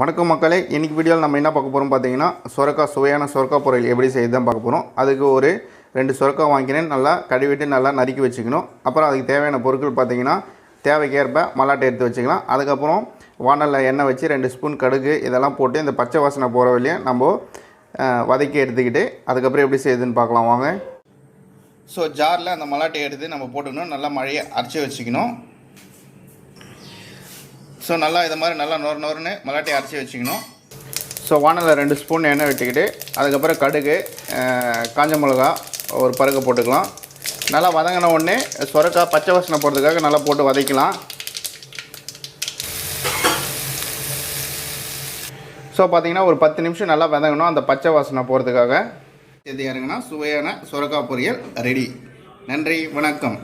வணக்கம் மக்களே இன்றைக்கி வீடியோவில் நம்ம என்ன பார்க்க போகிறோம் பார்த்தீங்கன்னா சொரக்கா சுவையான சொரக்கா பொரியல் எப்படி செய்து தான் பார்க்க போகிறோம் அதுக்கு ஒரு ரெண்டு சொரக்கா வாங்கினேன். நல்லா கழுவிட்டு நல்லா நறுக்கி வச்சுக்கணும். அப்புறம் அதுக்கு தேவையான பொருட்கள் பார்த்தீங்கன்னா தேவைக்கேற்ப மல்லாட்டை எடுத்து வச்சுக்கலாம். அதுக்கப்புறம் வானலில் எண்ணெய் வச்சு ரெண்டு ஸ்பூன் கடுகு இதெல்லாம் போட்டு இந்த பச்சை வாசனை போகிற வழியாக நம்ம வதக்கி எடுத்துக்கிட்டு அதுக்கப்புறம் எப்படி செய்யுதுன்னு பார்க்கலாம். வாங்க. ஸோ ஜாரில் அந்த மல்லாட்டை எடுத்து நம்ம போட்டுக்கணும். நல்லா மழையை அரைச்சி வச்சுக்கணும். ஸோ நல்லா இது மாதிரி நல்லா நொறு நொறுன்னு மல்லாட்டி அரைச்சி வச்சுக்கணும். ஸோ வானலில் ரெண்டு ஸ்பூன் எண்ணெய் விட்டுக்கிட்டு அதுக்கப்புறம் கடுகு காஞ்ச மிளகா ஒரு பருக்க போட்டுக்கலாம். நல்லா வதங்கின உடனே சொரக்காய் பச்சை வாசனை போடுறதுக்காக நல்லா போட்டு வதக்கலாம். ஸோ பார்த்தீங்கன்னா ஒரு பத்து நிமிஷம் நல்லா வதங்கணும் அந்த பச்சை வாசனை போகிறதுக்காக இது இறங்கினா சுவையான சொரக்காய் பொரியல் ரெடி. நன்றி வணக்கம்.